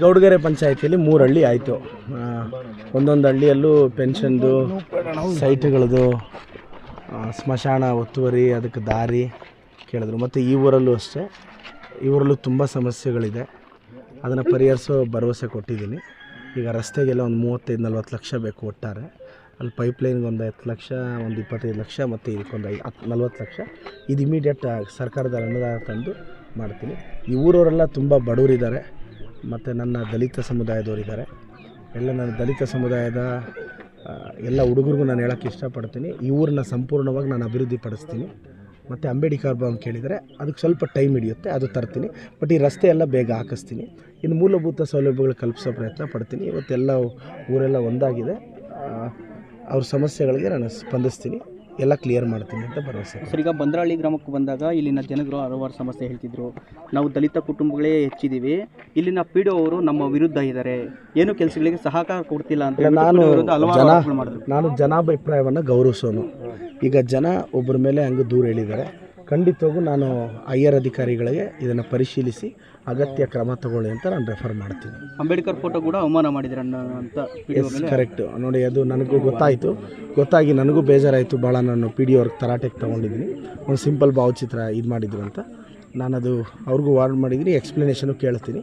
ಗೌಡಗೆರೆ ಪಂಚಾಯತಿಯಲ್ಲಿ ಮೂರು ಹಳ್ಳಿ ಆಯಿತು. ಒಂದೊಂದು ಹಳ್ಳಿಯಲ್ಲೂ ಪೆನ್ಷನ್ದು, ಸೈಟ್ಗಳದು ಸ್ಮಶಾನ, ಒತ್ತುವರಿ, ಅದಕ್ಕೆ ದಾರಿ ಕೇಳಿದ್ರು. ಮತ್ತು ಈ ಊರಲ್ಲೂ ಅಷ್ಟೇ. ಈ ಊರಲ್ಲೂ ತುಂಬ ಸಮಸ್ಯೆಗಳಿದೆ. ಅದನ್ನು ಪರಿಹರಿಸೋ ಭರವಸೆ ಕೊಟ್ಟಿದ್ದೀನಿ. ಈಗ ರಸ್ತೆಗೆಲ್ಲ ಒಂದು ಮೂವತ್ತೈದು, ನಲ್ವತ್ತು ಲಕ್ಷ ಬೇಕು ಒಟ್ಟಾರೆ. ಅಲ್ಲಿ ಪೈಪ್ಲೈನ್ಗೆ ಒಂದು ಹತ್ತು ಲಕ್ಷ, ಒಂದು ಇಪ್ಪತ್ತೈದು ಲಕ್ಷ, ಮತ್ತು ಇದಕ್ಕೊಂದು ಐ ಹತ್ತು ನಲ್ವತ್ತು ಲಕ್ಷ. ಇದು ಇಮಿಡಿಯೇಟ್ ಸರ್ಕಾರದ ಅನುದಾನ ತಂದು ಮಾಡ್ತೀನಿ. ಈ ಊರವರೆಲ್ಲ ತುಂಬ ಬಡವರಿದ್ದಾರೆ. ಮತ್ತು ನನ್ನ ದಲಿತ ಸಮುದಾಯದವರಿದ್ದಾರೆ. ಎಲ್ಲ ನನ್ನ ದಲಿತ ಸಮುದಾಯದ ಎಲ್ಲ ಹುಡುಗರಿಗೂ ನಾನು ಹೇಳೋಕ್ಕೆ ಇಷ್ಟಪಡ್ತೀನಿ. ಈ ಊರನ್ನ ಸಂಪೂರ್ಣವಾಗಿ ನಾನು ಅಭಿವೃದ್ಧಿ ಪಡಿಸ್ತೀನಿ ಮತ್ತು ಅಂಬೇಡ್ಕರ್ ಭವನ್ ಕೇಳಿದರೆ ಅದಕ್ಕೆ ಸ್ವಲ್ಪ ಟೈಮ್ ಹಿಡಿಯುತ್ತೆ, ಅದು ತರ್ತೀನಿ. ಬಟ್ ಈ ರಸ್ತೆ ಎಲ್ಲ ಬೇಗ ಹಾಕಿಸ್ತೀನಿ. ಇನ್ನು ಮೂಲಭೂತ ಸೌಲಭ್ಯಗಳು ಕಲ್ಪಿಸೋ ಪ್ರಯತ್ನ ಪಡ್ತೀನಿ. ಇವತ್ತೆಲ್ಲ ಊರೆಲ್ಲ ಒಂದಾಗಿದೆ. ಅವ್ರ ಸಮಸ್ಯೆಗಳಿಗೆ ನಾನು ಸ್ಪಂದಿಸ್ತೀನಿ. ಎಲ್ಲ ಕ್ಲಿಯರ್ ಮಾಡ್ತೀನಿ ಅಂತ ಭರವಸೆ. ಸರ್ ಈಗ ಬಂದ್ರಹಳ್ಳಿ ಗ್ರಾಮಕ್ಕೆ ಬಂದಾಗ ಇಲ್ಲಿನ ಜನರು ಹಲವಾರು ಸಮಸ್ಯೆ ಹೇಳ್ತಿದ್ರು. ನಾವು ದಲಿತ ಕುಟುಂಬಗಳೇ ಹೆಚ್ಚಿದ್ದೀವಿ. ಇಲ್ಲಿನ ಪಿ ಡಿ ಅವರು ನಮ್ಮ ವಿರುದ್ಧ ಇದ್ದಾರೆ. ಏನು ಕೆಲಸಗಳಿಗೆ ಸಹಕಾರ ಕೊಡ್ತಿಲ್ಲ ಅಂತ ಹೇಳ್ಬಿಟ್ಟು ನಾನು PDO ವಿರುದ್ಧ ಹಲವಾರು ಜನ ಆರೋಪಗಳು ಮಾಡಿದ್ರು. ನಾನು ಜನಾಭಿಪ್ರಾಯವನ್ನು ಗೌರವಿಸೋನು. ಈಗ ಜನ ಒಬ್ಬರ ಮೇಲೆ ಹಂಗೆ ದೂರ ಹೇಳಿದ್ದಾರೆ. ಖಂಡಿತವಾಗೂ ನಾನು ಹೈಯರ್ ಅಧಿಕಾರಿಗಳಿಗೆ ಇದನ್ನು ಪರಿಶೀಲಿಸಿ ಅಗತ್ಯ ಕ್ರಮ ತಗೊಳ್ಳಿ ಅಂತ ನಾನು ರೆಫರ್ ಮಾಡ್ತೀನಿ. ಅಂಬೇಡ್ಕರ್ ಫೋಟೋ ಕೂಡ ಅವಮಾನ ಮಾಡಿದ್ರೆ ಅಂತ ಎಸ್ ಕರೆಕ್ಟ್ ನೋಡಿ ಅದು ನನಗೂ ಗೊತ್ತಾಯಿತು. ಗೊತ್ತಾಗಿ ನನಗೂ ಬೇಜಾರಾಯಿತು. ಭಾಳ ನಾನು ಪಿ ಡಿ ಅವ್ರಿಗೆ ತರಾಟೆಗೆ ತೊಗೊಂಡಿದ್ದೀನಿ. ಒಂದು ಸಿಂಪಲ್ ಭಾವಚಿತ್ರ ಇದು ಮಾಡಿದ್ರು ಅಂತ. ನಾನದು ಅವ್ರಿಗೂ ವಾರ್ನ್ ಮಾಡಿದ್ದೀನಿ ಎಕ್ಸ್ಪ್ಲನೇಷನು ಕೇಳ್ತೀನಿ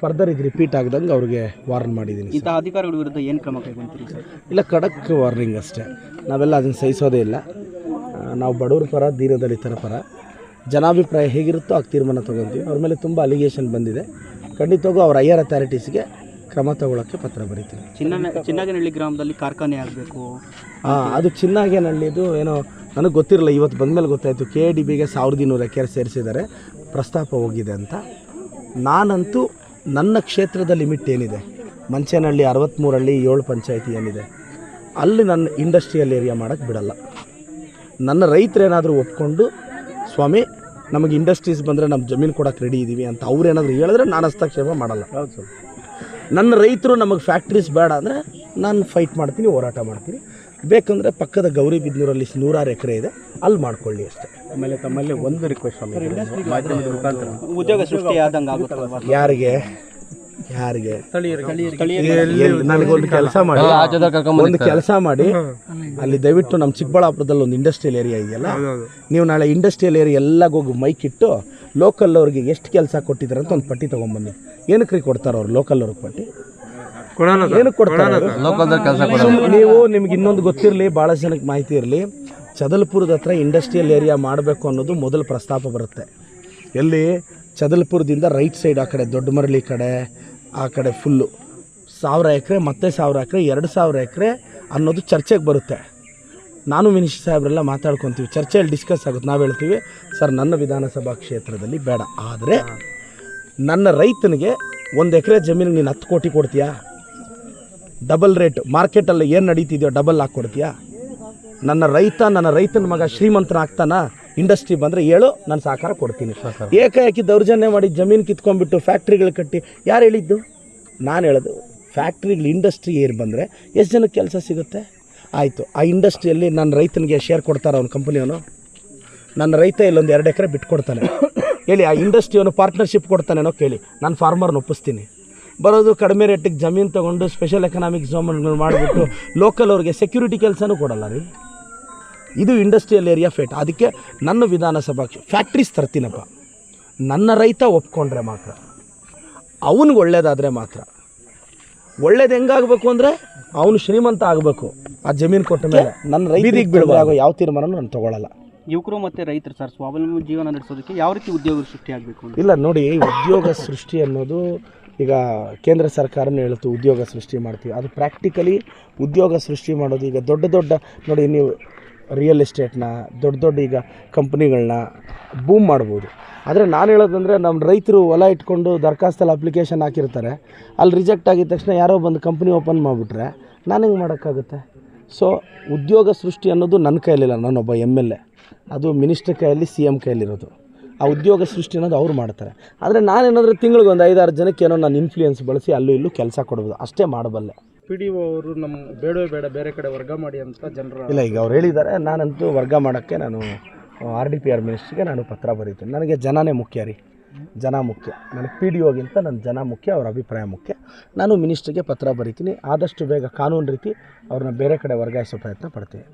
ಫರ್ದರ್ ಇದು ರಿಪೀಟ್ ಆಗ್ದಂಗೆ ಅವ್ರಿಗೆ ವಾರ್ನ್ ಮಾಡಿದ್ದೀನಿ ಇಂಥ ಅಧಿಕಾರಿಗಳ ವಿರುದ್ಧ ಏನು ಕ್ರಮ ಕೈಗೊಂತೀರಿ ಸರ್ ಇಲ್ಲ ಖಡಕ್ ವಾರ್ನಿಂಗ್ ಅಷ್ಟೇ. ನಾವೆಲ್ಲ ಅದನ್ನು ಸಹಿಸೋದೇ ಇಲ್ಲ. ನಾವು ಬಡವ್ರ ಪರ ದೀನದಲಿತರ ಪರ ಜನಾಭಿಪ್ರಾಯ ಹೇಗಿರುತ್ತೋ ಆಗ ತೀರ್ಮಾನ ತೊಗೊತೀವಿ. ಅವ್ರ ಮೇಲೆ ತುಂಬ ಅಲಿಗೇಷನ್ ಬಂದಿದೆ. ಖಂಡಿತವಾಗೂ ಅವ್ರ ಹೈಯರ್ ಅಥಾರಿಟೀಸ್ಗೆ ಕ್ರಮ ತಗೊಳ್ಳೋಕ್ಕೆ ಪತ್ರ ಬರೀತೀವಿ. ಚಿನ್ನ ಚಿನ್ನಗನಹಳ್ಳಿ ಗ್ರಾಮದಲ್ಲಿ ಕಾರ್ಖಾನೆ ಆಗಬೇಕು. ಹಾಂ ಅದು ಚಿನ್ನಾಗೇನಹಳ್ಳಿದು ಏನೋ ನನಗೆ ಗೊತ್ತಿರಲಿಲ್ಲ ಇವತ್ತು ಬಂದಮೇಲೆ ಗೊತ್ತಾಯಿತು. ಕೆ ಡಿ ಬಿಗೆ ಸಾವಿರದ ಇನ್ನೂರು ಎಕರೆ ಸೇರಿಸಿದ್ದಾರೆ. ಪ್ರಸ್ತಾಪ ಹೋಗಿದೆ ಅಂತ. ನಾನಂತೂ ನನ್ನ ಕ್ಷೇತ್ರದ ಲಿಮಿಟ್ ಏನಿದೆ? ಮಂಚೇನಹಳ್ಳಿ ಅರವತ್ತ್ಮೂರಳ್ಳಿ ಏಳು ಪಂಚಾಯತಿ ಏನಿದೆ? ಅಲ್ಲಿ ನನ್ನ ಇಂಡಸ್ಟ್ರಿಯಲ್ ಏರಿಯಾ ಮಾಡೋಕ್ಕೆ ಬಿಡಲ್ಲ. ನನ್ನ ರೈತರೇನಾದರೂ ಒಪ್ಕೊಂಡು ಸ್ವಾಮಿ ನಮಗೆ ಇಂಡಸ್ಟ್ರೀಸ್ ಬಂದರೆ ನಮ್ಮ ಜಮೀನು ಕೊಡೋಕೆ ರೆಡಿ ಇದ್ದೀವಿ ಅಂತ ಅವ್ರೇನಾದರೂ ಹೇಳಿದ್ರೆ ನಾನು ಹಸ್ತಕ್ಷೇಪ ಮಾಡಲ್ಲ. ನನ್ನ ರೈತರು ನಮಗೆ ಫ್ಯಾಕ್ಟ್ರೀಸ್ ಬೇಡ ಅಂದರೆ ನಾನು ಫೈಟ್ ಮಾಡ್ತೀನಿ ಹೋರಾಟ ಮಾಡ್ತೀನಿ. ಬೇಕಂದರೆ ಪಕ್ಕದ ಗೌರಿಬಿದನೂರಲ್ಲಿ ನೂರಾರು ಎಕರೆ ಇದೆ ಅಲ್ಲಿ ಮಾಡ್ಕೊಳ್ಳಿ ಅಷ್ಟೇ. ಆಮೇಲೆ ತಮ್ಮಲ್ಲಿ ಒಂದು ರಿಕ್ವೆಸ್ಟ್ ಉದ್ಯೋಗ ಸೃಷ್ಟಿ ಆದಂಗೆ ಯಾರಿಗೆ? ಯಾರಿಗೆ? ನನಗೊಂದು ಕೆಲಸ ಮಾಡಿ ಒಂದು ಕೆಲಸ ಮಾಡಿ ಅಲ್ಲಿ ದಯವಿಟ್ಟು ನಮ್ಮ ಚಿಕ್ಕಬಳ್ಳಾಪುರದಲ್ಲಿ ಒಂದು ಇಂಡಸ್ಟ್ರಿಯಲ್ ಏರಿಯಾ ಇದೆಯಲ್ಲ ನೀವು ನಾಳೆ ಇಂಡಸ್ಟ್ರಿಯಲ್ ಏರಿಯಾ ಎಲ್ಲ ಹೋಗಿ ಮೈಕ್ ಇಟ್ಟು ಲೋಕಲ್ ಅವ್ರಿಗೆ ಎಷ್ಟು ಕೆಲಸ ಕೊಟ್ಟಿದ್ದಾರೆ ಅಂತ ಒಂದು ಪಟ್ಟಿ ತೊಗೊಂಬನ್ನಿ ಏನಕ್ಕೆ ರೀ ಕೊಡ್ತಾರೆ ಅವ್ರು ಲೋಕಲ್ ಅವ್ರಿಗೆ ಪಟ್ಟಿ? ಏನಕ್ಕೆ ಕೊಡ್ತಾರೆ ನೀವು ನಿಮ್ಗೆ ಇನ್ನೊಂದು ಗೊತ್ತಿರಲಿ ಭಾಳ ಜನಕ್ಕೆ ಮಾಹಿತಿ ಇರಲಿ ಚದಲ್ಪುರದ ಹತ್ರ ಇಂಡಸ್ಟ್ರಿಯಲ್ ಏರಿಯಾ ಮಾಡಬೇಕು ಅನ್ನೋದು ಮೊದಲು ಪ್ರಸ್ತಾಪ ಬರುತ್ತೆ. ಎಲ್ಲಿ? ಚದಲ್ಪುರದಿಂದ ರೈಟ್ ಸೈಡ್ ಆ ಕಡೆ ದೊಡ್ಡ ಮರಳಿ ಕಡೆ ಆ ಕಡೆ ಫುಲ್ಲು ಸಾವಿರ ಎಕರೆ, ಮತ್ತೆ ಸಾವಿರ ಎಕರೆ, ಎರಡು ಸಾವಿರ ಎಕರೆ ಅನ್ನೋದು ಚರ್ಚೆಗೆ ಬರುತ್ತೆ. ನಾನು ಮಿನಿಷ್ ಸಾಹೇಬ್ರೆಲ್ಲ ಮಾತಾಡ್ಕೊತೀವಿ, ಚರ್ಚೆಯಲ್ಲಿ ಡಿಸ್ಕಸ್ ಆಗುತ್ತೆ. ನಾವು ಹೇಳ್ತೀವಿ, ಸರ್, ನನ್ನ ವಿಧಾನಸಭಾ ಕ್ಷೇತ್ರದಲ್ಲಿ ಬೇಡ. ಆದರೆ ನನ್ನ ರೈತನಿಗೆ ಒಂದು ಎಕರೆ ಜಮೀನಿಗೆ ನೀನು ಹತ್ತು ಕೋಟಿ ಕೊಡ್ತೀಯಾ? ಡಬಲ್ ರೇಟ್, ಮಾರ್ಕೆಟಲ್ಲಿ ಏನು ನಡೀತಿದೆಯೋ ಡಬಲ್ ಹಾಕಿ ಕೊಡ್ತೀಯಾ? ನನ್ನ ರೈತ, ನನ್ನ ರೈತನ ಮಗ ಶ್ರೀಮಂತನ ಆಗ್ತಾನ ಇಂಡಸ್ಟ್ರಿ ಬಂದರೆ ಹೇಳು ನಾನು ಸಹಕಾರ ಕೊಡ್ತೀನಿ. ಏಕಾಏಕಿ ದೌರ್ಜನ್ಯ ಮಾಡಿ ಜಮೀನು ಕಿತ್ಕೊಂಡ್ಬಿಟ್ಟು ಫ್ಯಾಕ್ಟ್ರಿಗಳು ಕಟ್ಟಿ ಯಾರು ಹೇಳಿದ್ದು? ನಾನು ಹೇಳೋದು ಫ್ಯಾಕ್ಟ್ರಿಗಳು ಇಂಡಸ್ಟ್ರಿ ಏರ್ ಬಂದರೆ ಎಷ್ಟು ಜನಕ್ಕೆ ಕೆಲಸ ಸಿಗುತ್ತೆ? ಆಯಿತು ಆ ಇಂಡಸ್ಟ್ರಿಯಲ್ಲಿ ನನ್ನ ರೈತನಿಗೆ ಶೇರ್ ಕೊಡ್ತಾರೆ ಅವ್ನ ಕಂಪ್ನಿಯವನು ನನ್ನ ರೈತ ಇಲ್ಲೊಂದು ಎರಡು ಎಕರೆ ಬಿಟ್ಕೊಡ್ತಾನೆ. ಹೇಳಿ ಆ ಇಂಡಸ್ಟ್ರಿಯವನು ಪಾರ್ಟ್ನರ್ಶಿಪ್ ಕೊಡ್ತಾನೇನೋ ಕೇಳಿ ನಾನು ಫಾರ್ಮರ್ನ ಒಪ್ಪಿಸ್ತೀನಿ. ಬರೋದು ಕಡಿಮೆ ರೇಟಿಗೆ ಜಮೀನು ತೊಗೊಂಡು ಸ್ಪೆಷಲ್ ಎಕನಾಮಿಕ್ ಝೋನ್ಗಳು ಮಾಡಿಬಿಟ್ಟು ಲೋಕಲ್ ಅವ್ರಿಗೆ ಸೆಕ್ಯೂರಿಟಿ ಕೆಲಸನೂ ಕೊಡಲ್ಲ ರೀ. ಇದು ಇಂಡಸ್ಟ್ರಿಯಲ್ ಏರಿಯಾ ಫೇಟ್. ಅದಕ್ಕೆ ನನ್ನ ವಿಧಾನಸಭಾ ಫ್ಯಾಕ್ಟ್ರೀಸ್ ತರ್ತೀನಪ್ಪ. ನನ್ನ ರೈತ ಒಪ್ಕೊಂಡ್ರೆ ಮಾತ್ರ. ಅವನಿಗೆ ಒಳ್ಳೇದಾದರೆ ಮಾತ್ರ. ಒಳ್ಳೇದು ಹೆಂಗಾಗಬೇಕು ಅಂದರೆ ಅವನು ಶ್ರೀಮಂತ ಆಗಬೇಕು. ಆ ಜಮೀನು ಕೊಟ್ಟ ಮೇಲೆ ನನ್ನ ರೈತರಿಗೆ ಬಿಡಬಾಗೋ ಯಾವ ತೀರ್ಮಾನನೂ ನಾನು ತೊಗೊಳ್ಳಲ್ಲ ಯುವಕರು ಮತ್ತು ರೈತರು ಸರ್ ಸ್ವಾವಲಂಬಿ ಜೀವನ ನಡೆಸೋದಕ್ಕೆ ಯಾವ ರೀತಿ ಉದ್ಯೋಗ ಸೃಷ್ಟಿ ಆಗಬೇಕು ಇಲ್ಲ ನೋಡಿ ಉದ್ಯೋಗ ಸೃಷ್ಟಿ ಅನ್ನೋದು ಈಗ ಕೇಂದ್ರ ಸರ್ಕಾರನೇ ಹೇಳ್ತು ಉದ್ಯೋಗ ಸೃಷ್ಟಿ ಮಾಡ್ತೀವಿ. ಅದು ಪ್ರಾಕ್ಟಿಕಲಿ ಉದ್ಯೋಗ ಸೃಷ್ಟಿ ಮಾಡೋದು. ಈಗ ದೊಡ್ಡ ದೊಡ್ಡ ನೋಡಿ ನೀವು ರಿಯಲ್ ಎಸ್ಟೇಟ್ನ ದೊಡ್ಡ ದೊಡ್ಡ ಈಗ ಕಂಪ್ನಿಗಳನ್ನ ಬೂಮ್ ಮಾಡ್ಬೋದು. ಆದರೆ ನಾನು ಹೇಳೋದಂದರೆ ನಮ್ಮ ರೈತರು ಹೊಲ ಇಟ್ಕೊಂಡು ದರ್ಖಾಸ್ತಲ್ಲಿ ಅಪ್ಲಿಕೇಶನ್ ಹಾಕಿರ್ತಾರೆ. ಅಲ್ಲಿ ರಿಜೆಕ್ಟ್ ಆಗಿದ ತಕ್ಷಣ ಯಾರೋ ಬಂದು ಕಂಪ್ನಿ ಓಪನ್ ಮಾಡಿಬಿಟ್ರೆ ನಾನು ಹೆಂಗೆ ಮಾಡೋಕ್ಕಾಗುತ್ತೆ? ಸೊ ಉದ್ಯೋಗ ಸೃಷ್ಟಿ ಅನ್ನೋದು ನನ್ನ ಕೈಯಲ್ಲಿಲ್ಲ, ನಾನೊಬ್ಬ ಎಂ ಎಲ್ ಎ ಅದು ಮಿನಿಸ್ಟರ್ ಕೈಯಲ್ಲಿ ಸಿ ಎಂ ಕೈಯಲ್ಲಿರೋದು. ಆ ಉದ್ಯೋಗ ಸೃಷ್ಟಿ ಅನ್ನೋದು ಅವ್ರು ಮಾಡ್ತಾರೆ. ಆದರೆ ನಾನೇನಾದರೂ ತಿಂಗಳಿಗೆ ಒಂದು ಐದಾರು ಜನಕ್ಕೆ ಏನೋ ನಾನು ಇನ್ಫ್ಲೂಯೆನ್ಸ್ ಬಳಸಿ ಅಲ್ಲೂ ಇಲ್ಲೂ ಕೆಲಸ ಕೊಡ್ಬೋದು. ಅಷ್ಟೇ ಮಾಡಬಲ್ಲೆ. ಪಿ ಡಿ ಅವರು ನಮ್ಮ ಬೇಡವೇ ಬೇಡ, ಬೇರೆ ಕಡೆ ವರ್ಗ ಮಾಡಿ ಅಂತ ಜನರ ಇಲ್ಲ, ಈಗ ಅವ್ರು ಹೇಳಿದ್ದಾರೆ, ನಾನಂತೂ ವರ್ಗ ಮಾಡೋಕ್ಕೆ ನಾನು, ಆರ್ ಡಿ ಪಿ ಆರ್ ಮಿನಿಸ್ಟ್ರಿಗೆ ನಾನು ಪತ್ರ ಬರೀತೀನಿ. ನನಗೆ ಜನನೇ ಮುಖ್ಯ ರೀ. ಜನ ಮುಖ್ಯ. ನನಗೆ ಪಿ ಡಿ ಒಗಿಂತ ನನ್ನ ಜನ ಮುಖ್ಯ, ಅವ್ರ ಅಭಿಪ್ರಾಯ ಮುಖ್ಯ. ನಾನು ಮಿನಿಸ್ಟ್ರಿಗೆ ಪತ್ರ ಬರೀತೀನಿ. ಆದಷ್ಟು ಬೇಗ ಕಾನೂನು ರೀತಿ ಅವ್ರನ್ನ ಬೇರೆ ಕಡೆ ವರ್ಗಾಯಿಸೋ ಪ್ರಯತ್ನ ಪಡ್ತೀನಿ.